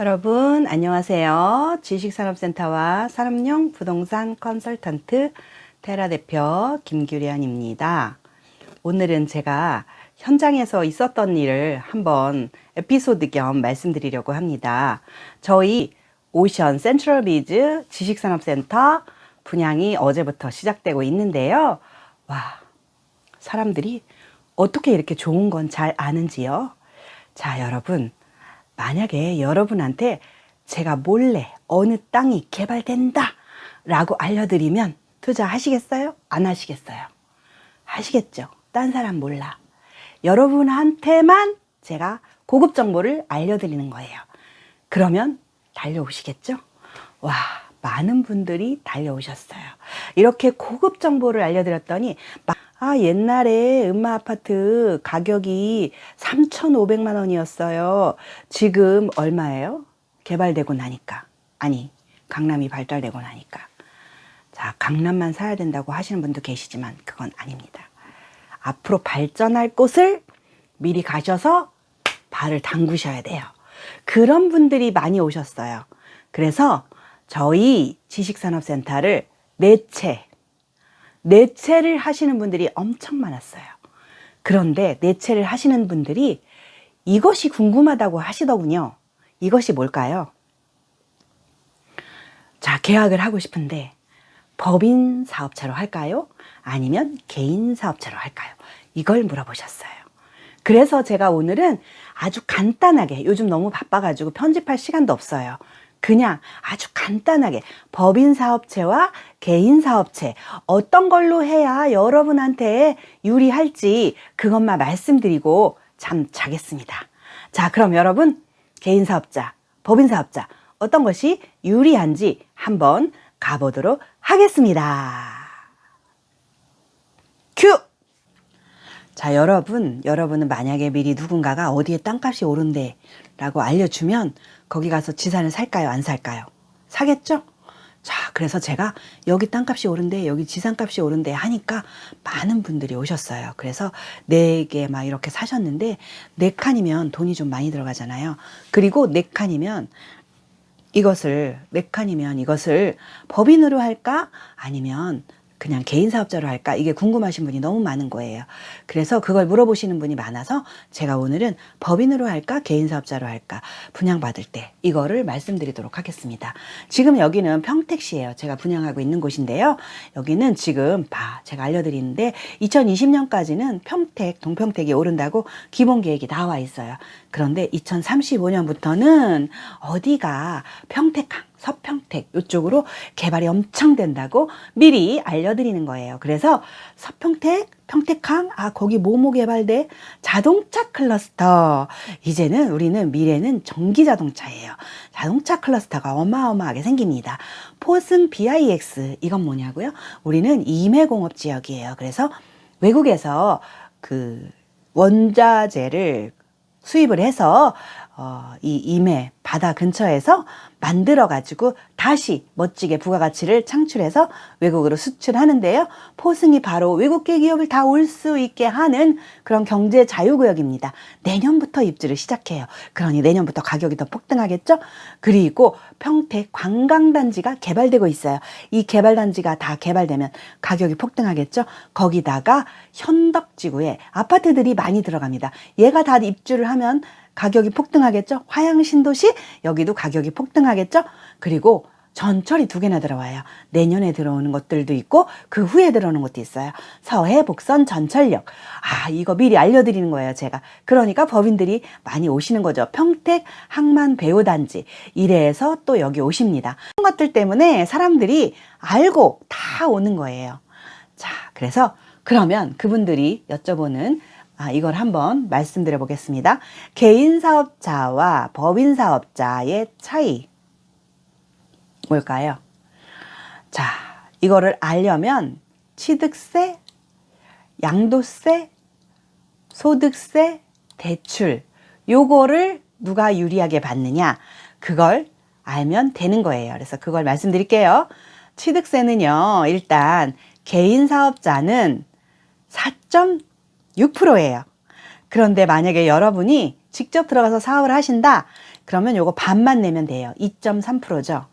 여러분 안녕하세요. 지식산업센터와 산업용 부동산 컨설턴트 테라 대표 김규련입니다. 오늘은 제가 현장에서 있었던 일을 한번 에피소드 겸 말씀드리려고 합니다. 저희 오션 센트럴 비즈 지식산업센터 분양이 어제부터 시작되고 있는데요. 와, 사람들이 어떻게 이렇게 좋은 건 잘 아는지요? 자, 여러분. 만약에 여러분한테 제가 몰래 어느 땅이 개발된다 라고 알려드리면 투자하시겠어요? 안 하시겠어요? 하시겠죠? 딴 사람 몰라. 여러분한테만 제가 고급 정보를 알려드리는 거예요. 그러면 달려오시겠죠? 와, 많은 분들이 달려오셨어요. 이렇게 고급 정보를 알려드렸더니, 막, 아, 옛날에 음마 아파트 가격이 3,500만 원이었어요. 지금 얼마예요? 개발되고 나니까. 아니, 강남이 발달되고 나니까. 자, 강남만 사야 된다고 하시는 분도 계시지만 그건 아닙니다. 앞으로 발전할 곳을 미리 가셔서 발을 담그셔야 돼요. 그런 분들이 많이 오셨어요. 그래서 저희 지식산업센터를 네 채, 네 채를 하시는 분들이 엄청 많았어요. 그런데 네 채를 하시는 분들이 이것이 궁금하다고 하시더군요. 이것이 뭘까요? 자, 계약을 하고 싶은데 법인 사업자로 할까요? 아니면 개인 사업자로 할까요? 이걸 물어보셨어요. 그래서 제가 오늘은 아주 간단하게 요즘 너무 바빠가지고 편집할 시간도 없어요. 그냥 아주 간단하게 법인 사업체와 개인 사업체 어떤 걸로 해야 여러분한테 유리할지 그것만 말씀드리고 잠 자겠습니다. 자, 그럼 여러분 개인 사업자, 법인 사업자 어떤 것이 유리한지 한번 가보도록 하겠습니다. 큐! 자, 여러분, 여러분은 만약에 미리 누군가가 어디에 땅값이 오른대 라고 알려주면 거기 가서 지산을 살까요? 안 살까요? 사겠죠? 자, 그래서 제가 여기 땅값이 오른데 여기 지산값이 오른데 하니까 많은 분들이 오셨어요. 그래서 네 개 막 이렇게 사셨는데 네 칸이면 돈이 좀 많이 들어가잖아요. 그리고 네 칸이면 이것을 네 칸이면 이것을 법인으로 할까 아니면 그냥 개인 사업자로 할까 이게 궁금하신 분이 너무 많은 거예요. 그래서 그걸 물어보시는 분이 많아서 제가 오늘은 법인으로 할까 개인 사업자로 할까 분양받을 때 이거를 말씀드리도록 하겠습니다. 지금 여기는 평택시예요. 제가 분양하고 있는 곳인데요. 여기는 지금 봐 제가 알려드리는데 2020년까지는 평택 동평택이 오른다고 기본 계획이 나와 있어요. 그런데 2035년부터는 어디가 평택항 서평택 이쪽으로 개발이 엄청 된다고 미리 알려드리는 거예요. 그래서 서평택, 평택항, 아 거기 모모 개발대 자동차 클러스터. 이제는 우리는 미래는 전기 자동차예요. 자동차 클러스터가 어마어마하게 생깁니다. 포승 BIX 이건 뭐냐고요? 우리는 임해공업 지역이에요. 그래서 외국에서 그 원자재를 수입을 해서 어, 이 임해 바다 근처에서 만들어 가지고 다시 멋지게 부가가치를 창출해서 외국으로 수출하는데요. 포승이 바로 외국계 기업을 다 올 수 있게 하는 그런 경제 자유구역입니다. 내년부터 입주를 시작해요. 그러니 내년부터 가격이 더 폭등하겠죠? 그리고 평택 관광단지가 개발되고 있어요. 이 개발단지가 다 개발되면 가격이 폭등하겠죠? 거기다가 현덕지구에 아파트들이 많이 들어갑니다. 얘가 다 입주를 하면 가격이 폭등하겠죠? 화양 신도시 여기도 가격이 폭등하겠죠? 그리고 전철이 두 개나 들어와요. 내년에 들어오는 것들도 있고 그 후에 들어오는 것도 있어요. 서해 복선 전철역. 아, 이거 미리 알려드리는 거예요, 제가. 그러니까 법인들이 많이 오시는 거죠. 평택 항만 배우단지. 이래서 또 여기 오십니다. 그런 것들 때문에 사람들이 알고 다 오는 거예요. 자, 그래서 그러면 그분들이 여쭤보는 아, 이걸 한번 말씀드려 보겠습니다. 개인 사업자와 법인 사업자의 차이. 뭘까요? 자, 이거를 알려면 취득세, 양도세, 소득세, 대출, 요거를 누가 유리하게 받느냐, 그걸 알면 되는 거예요. 그래서 그걸 말씀드릴게요. 취득세는요, 일단 개인 사업자는 4.6%예요. 그런데 만약에 여러분이 직접 들어가서 사업을 하신다. 그러면 요거 반만 내면 돼요. 2.3%죠.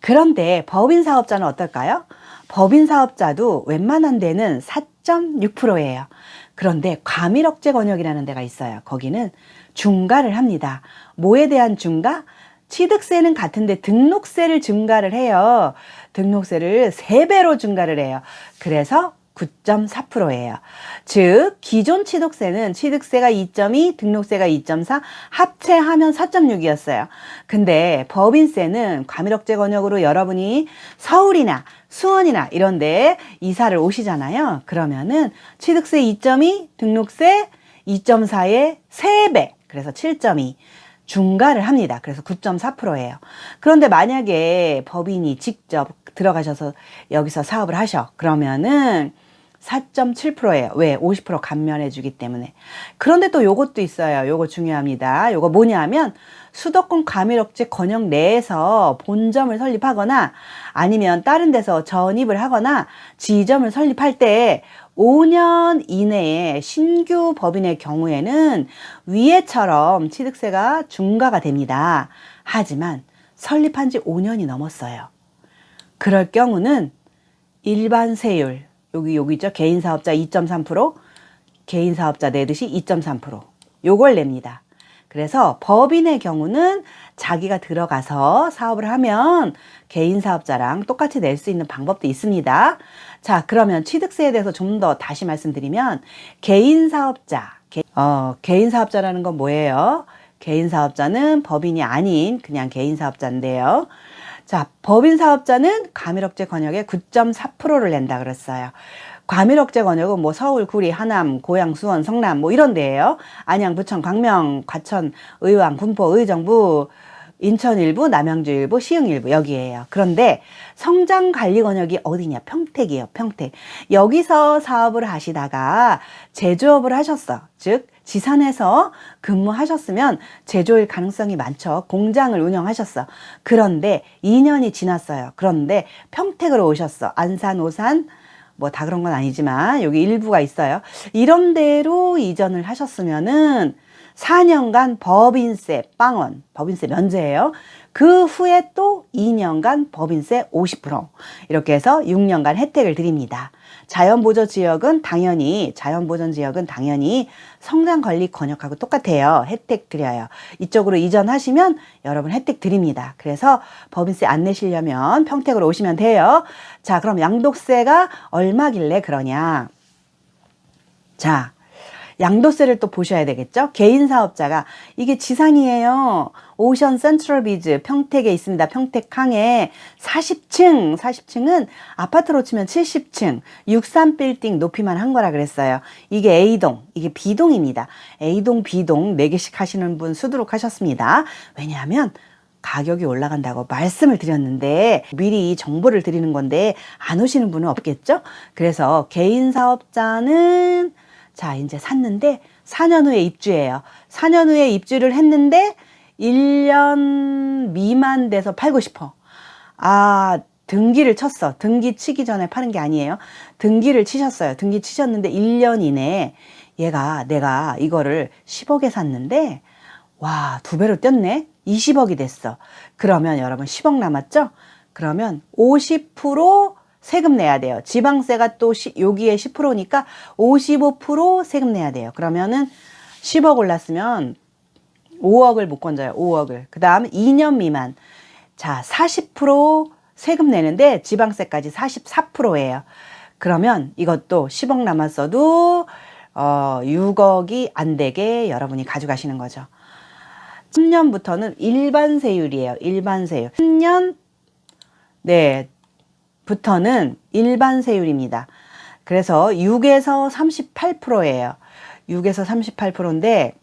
그런데 법인 사업자는 어떨까요? 법인 사업자도 웬만한 데는 4.6%예요. 그런데 과밀억제 권역이라는 데가 있어요. 거기는 중과를 합니다. 뭐에 대한 중과? 취득세는 같은데 등록세를 증가를 해요. 등록세를 3배로 증가를 해요. 그래서 9.4%예요. 즉 기존 취득세는 취득세가 2.2, 등록세가 2.4, 합체하면 4.6이었어요. 근데 법인세는 과밀억제 권역으로 여러분이 서울이나 수원이나 이런데 이사를 오시잖아요. 그러면은 취득세 2.2, 등록세 2.4의 3배, 그래서 7.2. 중과를 합니다. 그래서 9.4%예요. 그런데 만약에 법인이 직접 들어가셔서 여기서 사업을 하셔. 그러면은 4.7%예요. 왜? 50% 감면해 주기 때문에. 그런데 또 요것도 있어요. 요거 중요합니다. 요거 뭐냐면 수도권 과밀억제 권역 내에서 본점을 설립하거나 아니면 다른 데서 전입을 하거나 지점을 설립할 때 5년 이내에 신규 법인의 경우에는 위에처럼 취득세가 중과가 됩니다. 하지만 설립한 지 5년이 넘었어요. 그럴 경우는 일반 세율, 여기 여기 있죠. 개인 사업자 2.3%, 개인 사업자 내듯이 2.3% 요걸 냅니다. 그래서 법인의 경우는 자기가 들어가서 사업을 하면 개인 사업자랑 똑같이 낼 수 있는 방법도 있습니다. 자, 그러면 취득세에 대해서 좀 더 다시 말씀드리면 개인 사업자, 개, 어, 개인 사업자라는 건 뭐예요? 개인 사업자는 법인이 아닌 그냥 개인 사업자인데요. 자, 법인 사업자는 과밀억제 권역의 9.4%를 낸다 그랬어요. 과밀억제 권역은 뭐 서울, 구리, 하남, 고양, 수원, 성남 뭐 이런 데예요. 안양, 부천, 광명, 과천, 의왕, 군포, 의정부, 인천 일부, 남양주 일부, 시흥 일부 여기에요. 그런데 성장 관리 권역이 어디냐? 평택이에요. 평택. 여기서 사업을 하시다가 제조업을 하셨어. 즉 지산에서 근무하셨으면 제조일 가능성이 많죠. 공장을 운영하셨어. 그런데 2년이 지났어요. 그런데 평택으로 오셨어. 안산, 오산, 뭐 다 그런 건 아니지만 여기 일부가 있어요. 이런 데로 이전을 하셨으면은 4년간 법인세 빵원, 법인세 면제예요. 그 후에 또 2년간 법인세 50% 이렇게 해서 6년간 혜택을 드립니다. 자연보전 지역은 당연히 자연보전 지역은 당연히 성장관리 권역하고 똑같아요. 혜택 드려요. 이쪽으로 이전하시면 여러분 혜택 드립니다. 그래서 법인세 안 내시려면 평택으로 오시면 돼요. 자, 그럼 양도세가 얼마길래 그러냐? 자, 양도세를 또 보셔야 되겠죠? 개인 사업자가 이게 지산이에요. 오션 센트럴 비즈 평택에 있습니다. 평택항에 40층, 40층은 아파트로 치면 70층, 63빌딩 높이만 한 거라 그랬어요. 이게 A동, 이게 B동입니다. A동, B동 4개씩 하시는 분 수두룩 하셨습니다. 왜냐하면 가격이 올라간다고 말씀을 드렸는데 미리 정보를 드리는 건데 안 오시는 분은 없겠죠? 그래서 개인 사업자는 자, 이제 샀는데 4년 후에 입주해요. 4년 후에 입주를 했는데 1년 미만 돼서 팔고 싶어. 아, 등기를 쳤어. 등기 치기 전에 파는 게 아니에요. 등기를 치셨어요. 등기 치셨는데 1년 이내에 얘가 내가 이거를 10억에 샀는데 와, 두 배로 뛰었네. 20억이 됐어. 그러면 여러분 10억 남았죠? 그러면 50% 세금 내야 돼요. 지방세가 또 시, 여기에 10%니까 55% 세금 내야 돼요. 그러면은 10억 올랐으면 5억을 못 건져요. 5억을. 그 다음 2년 미만. 자, 40% 세금 내는데 지방세까지 44%예요. 그러면 이것도 10억 남았어도 어, 6억이 안 되게 여러분이 가져가시는 거죠. 10년부터는 일반 세율이에요. 일반 세율. 10년 네, 부터는 일반 세율입니다. 그래서 6에서 38%예요. 6에서 38%인데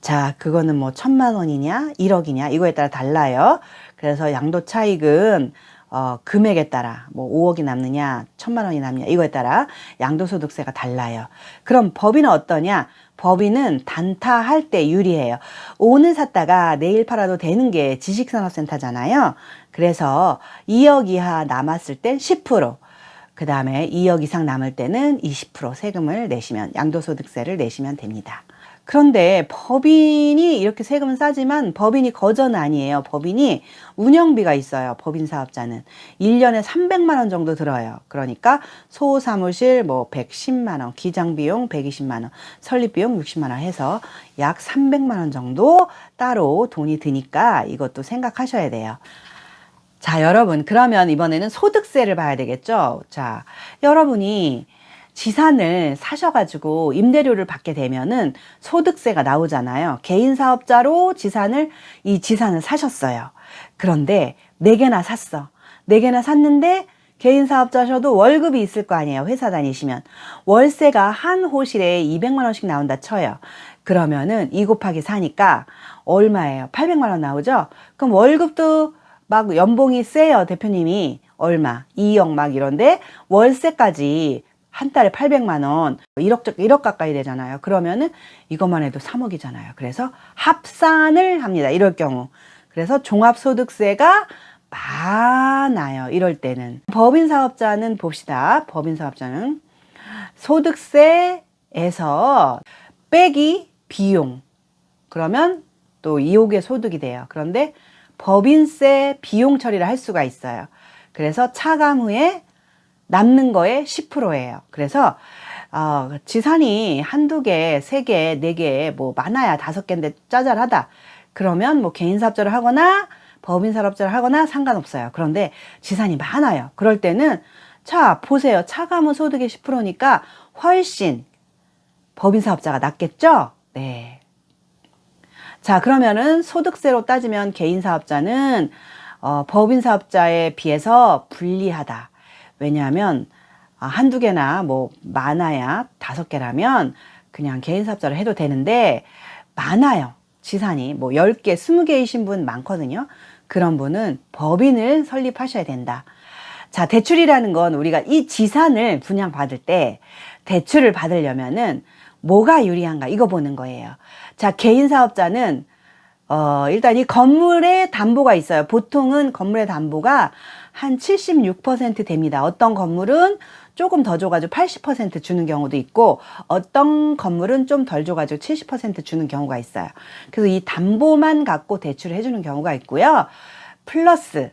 자, 그거는 뭐 천만 원이냐, 1억이냐 이거에 따라 달라요. 그래서 양도 차익은 어, 금액에 따라 뭐 5억이 남느냐, 천만 원이 남느냐 이거에 따라 양도소득세가 달라요. 그럼 법인은 어떠냐? 법인은 단타할 때 유리해요. 오늘 샀다가 내일 팔아도 되는 게 지식산업센터잖아요. 그래서 2억 이하 남았을 땐 10%, 그 다음에 2억 이상 남을 때는 20% 세금을 내시면, 양도소득세를 내시면 됩니다. 그런데 법인이 이렇게 세금은 싸지만 법인이 거저는 아니에요. 법인이 운영비가 있어요. 법인 사업자는 1년에 300만 원 정도 들어요. 그러니까 소사무실 뭐 110만 원, 기장 비용 120만 원, 설립 비용 60만 원 해서 약 300만 원 정도 따로 돈이 드니까 이것도 생각하셔야 돼요. 자, 여러분, 그러면 이번에는 소득세를 봐야 되겠죠? 자, 여러분이 지산을 사셔가지고 임대료를 받게 되면은 소득세가 나오잖아요. 개인 사업자로 지산을, 이 지산을 사셨어요. 그런데 네 개나 샀어. 네 개나 샀는데 개인 사업자셔도 월급이 있을 거 아니에요. 회사 다니시면. 월세가 한 호실에 200만 원씩 나온다 쳐요. 그러면은 2 곱하기 4니까 얼마예요? 800만 원 나오죠? 그럼 월급도 막 연봉이 세요, 대표님이. 얼마? 2억 막 이런데 월세까지 한 달에 800만 원, 1억, 1억 가까이 되잖아요. 그러면은 이것만 해도 3억이잖아요. 그래서 합산을 합니다. 이럴 경우. 그래서 종합소득세가 많아요. 이럴 때는. 법인 사업자는 봅시다. 법인 사업자는 소득세에서 빼기 비용. 그러면 또 2억의 소득이 돼요. 그런데 법인세 비용 처리를 할 수가 있어요. 그래서 차감 후에 남는 거의 10%예요. 그래서 어, 지산이 한두 개, 세 개, 네 개, 뭐 많아야 다섯 개인데 짜잘하다. 그러면 뭐 개인 사업자를 하거나 법인 사업자를 하거나 상관없어요. 그런데 지산이 많아요. 그럴 때는 자, 보세요. 차감후 소득의 10%니까 훨씬 법인 사업자가 낫겠죠? 네. 자, 그러면은 소득세로 따지면 개인 사업자는 어, 법인 사업자에 비해서 불리하다. 왜냐하면 아, 한두 개나 뭐 많아야 다섯 개라면 그냥 개인 사업자를 해도 되는데 많아요. 지산이 뭐 10개, 20개이신 분 많거든요. 그런 분은 법인을 설립하셔야 된다. 자, 대출이라는 건 우리가 이 지산을 분양받을 때 대출을 받으려면은 뭐가 유리한가 이거 보는 거예요. 자, 개인 사업자는 어, 일단 이 건물에 담보가 있어요. 보통은 건물의 담보가 한 76% 됩니다. 어떤 건물은 조금 더 줘가지고 80% 주는 경우도 있고 어떤 건물은 좀 덜 줘가지고 70% 주는 경우가 있어요. 그래서 이 담보만 갖고 대출을 해주는 경우가 있고요. 플러스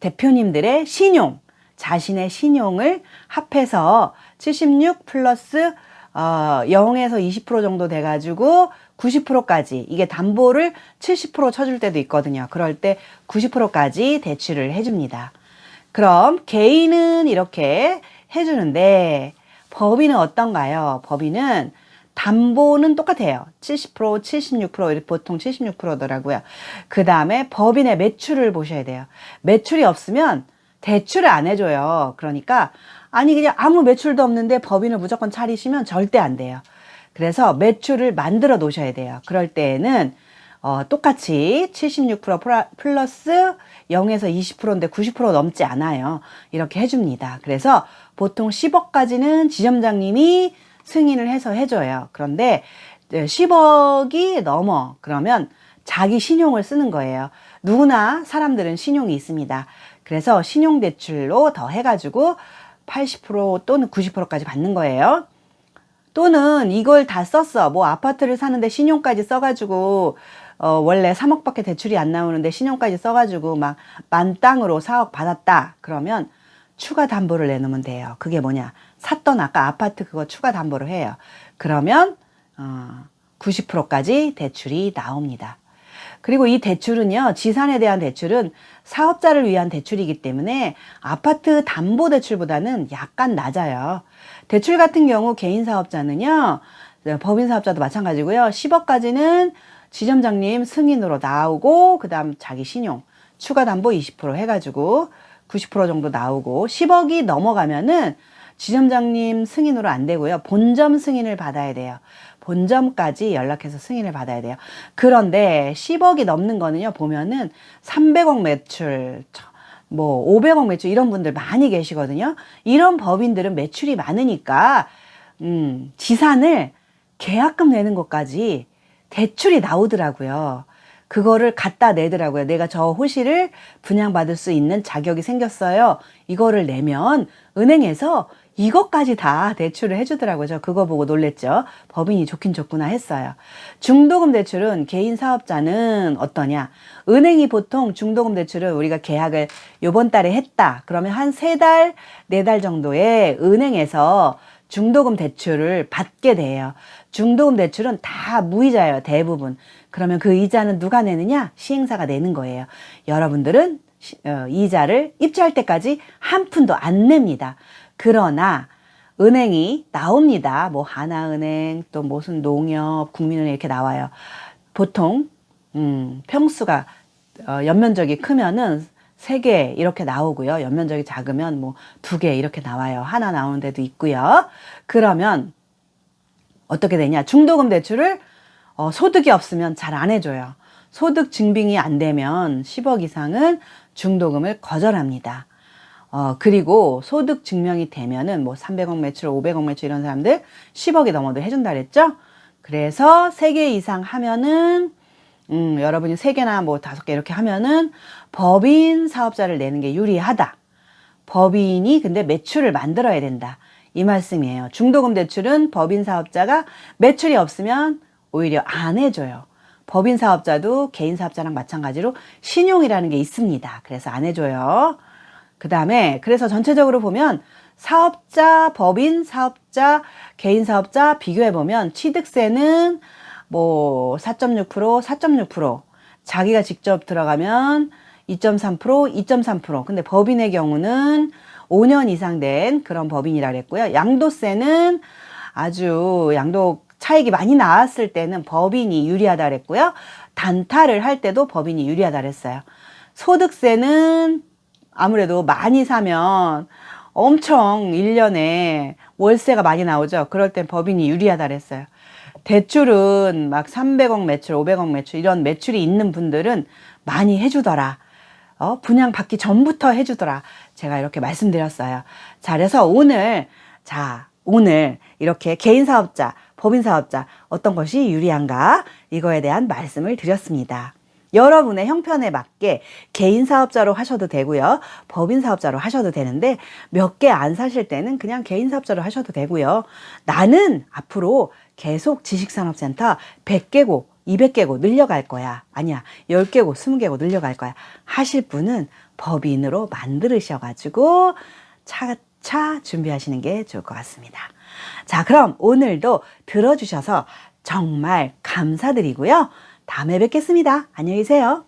대표님들의 신용, 자신의 신용을 합해서 76 플러스 어, 0에서 20% 정도 돼가지고 90%까지 이게 담보를 70% 쳐줄 때도 있거든요. 그럴 때 90%까지 대출을 해줍니다. 그럼 개인은 이렇게 해주는데 법인은 어떤가요? 법인은 담보는 똑같아요. 70%, 76%, 보통 76%더라고요. 그 다음에 법인의 매출을 보셔야 돼요. 매출이 없으면 대출을 안 해줘요. 그러니까, 아니, 그냥 아무 매출도 없는데 법인을 무조건 차리시면 절대 안 돼요. 그래서 매출을 만들어 놓으셔야 돼요. 그럴 때에는, 어, 똑같이 76% 플러스 0에서 20%인데 90% 넘지 않아요. 이렇게 해줍니다. 그래서 보통 10억까지는 지점장님이 승인을 해서 해줘요. 그런데 10억이 넘어. 그러면 자기 신용을 쓰는 거예요. 누구나 사람들은 신용이 있습니다. 그래서 신용대출로 더 해가지고 80% 또는 90%까지 받는 거예요. 또는 이걸 다 썼어. 뭐 아파트를 사는데 신용까지 써가지고 어, 원래 3억밖에 대출이 안 나오는데 신용까지 써가지고 막 만땅으로 4억 받았다. 그러면 추가 담보를 내놓으면 돼요. 그게 뭐냐? 샀던 아까 아파트 그거 추가 담보를 해요. 그러면 어, 90%까지 대출이 나옵니다. 그리고 이 대출은요, 지산에 대한 대출은 사업자를 위한 대출이기 때문에 아파트 담보 대출보다는 약간 낮아요. 대출 같은 경우 개인 사업자는요, 법인 사업자도 마찬가지고요, 10억까지는 지점장님 승인으로 나오고, 그 다음 자기 신용, 추가 담보 20% 해가지고 90% 정도 나오고, 10억이 넘어가면은 지점장님 승인으로 안 되고요. 본점 승인을 받아야 돼요. 본점까지 연락해서 승인을 받아야 돼요. 그런데 10억이 넘는 거는요, 보면은 300억 매출, 뭐 500억 매출 이런 분들 많이 계시거든요. 이런 법인들은 매출이 많으니까, 음, 지산을 계약금 내는 것까지 대출이 나오더라고요. 그거를 갖다 내더라고요. 내가 저 호시를 분양받을 수 있는 자격이 생겼어요. 이거를 내면 은행에서 이것까지 다 대출을 해주더라고요. 저 그거 보고 놀랬죠. 법인이 좋긴 좋구나 했어요. 중도금 대출은 개인 사업자는 어떠냐? 은행이 보통 중도금 대출을 우리가 계약을 요번 달에 했다. 그러면 한 세 달, 네 달 정도에 은행에서 중도금 대출을 받게 돼요. 중도금 대출은 다 무이자예요. 대부분. 그러면 그 이자는 누가 내느냐? 시행사가 내는 거예요. 여러분들은 시- 어, 이자를 입주할 때까지 한 푼도 안 냅니다. 그러나 은행이 나옵니다. 뭐 하나은행 또 무슨 농협, 국민은행 이렇게 나와요. 보통 음, 평수가 어, 연면적이 크면은 세 개 이렇게 나오고요. 연면적이 작으면 뭐 두 개 이렇게 나와요. 하나 나오는 데도 있고요. 그러면 어떻게 되냐? 중도금 대출을 어, 소득이 없으면 잘 안 해줘요. 소득 증빙이 안 되면 10억 이상은 중도금을 거절합니다. 어, 그리고 소득 증명이 되면은 뭐 300억 매출, 500억 매출 이런 사람들 10억이 넘어도 해준다 그랬죠? 그래서 3개 이상 하면은 음, 여러분이 3개나 뭐 5개 이렇게 하면은 법인 사업자를 내는 게 유리하다. 법인이 근데 매출을 만들어야 된다. 이 말씀이에요. 중도금 대출은 법인 사업자가 매출이 없으면 오히려 안 해줘요. 법인 사업자도 개인 사업자랑 마찬가지로 신용이라는 게 있습니다. 그래서 안 해줘요. 그 다음에 그래서 전체적으로 보면 사업자, 법인 사업자, 개인 사업자 비교해 보면 취득세는 뭐 4.6%, 4.6%, 자기가 직접 들어가면 2.3%, 2.3%. 근데 법인의 경우는 5년 이상 된 그런 법인이라 그랬고요. 양도세는 아주 양도 차익이 많이 나왔을 때는 법인이 유리하다 그랬고요. 단타를 할 때도 법인이 유리하다 그랬어요. 소득세는 아무래도 많이 사면 엄청 1년에 월세가 많이 나오죠. 그럴 땐 법인이 유리하다 그랬어요. 대출은 막 300억 매출, 500억 매출 이런 매출이 있는 분들은 많이 해주더라. 어, 분양 받기 전부터 해주더라. 제가 이렇게 말씀드렸어요. 자, 그래서 오늘, 자, 오늘 이렇게 개인 사업자, 법인 사업자 어떤 것이 유리한가? 이거에 대한 말씀을 드렸습니다. 여러분의 형편에 맞게 개인 사업자로 하셔도 되고요. 법인 사업자로 하셔도 되는데 몇 개 안 사실 때는 그냥 개인 사업자로 하셔도 되고요. 나는 앞으로 계속 지식산업센터 100개고 200개고 늘려갈 거야. 아니야. 10개고 20개고 늘려갈 거야. 하실 분은 법인으로 만들으셔가지고 차차 준비하시는 게 좋을 것 같습니다. 자, 그럼 오늘도 들어주셔서 정말 감사드리고요. 다음에 뵙겠습니다. 안녕히 계세요.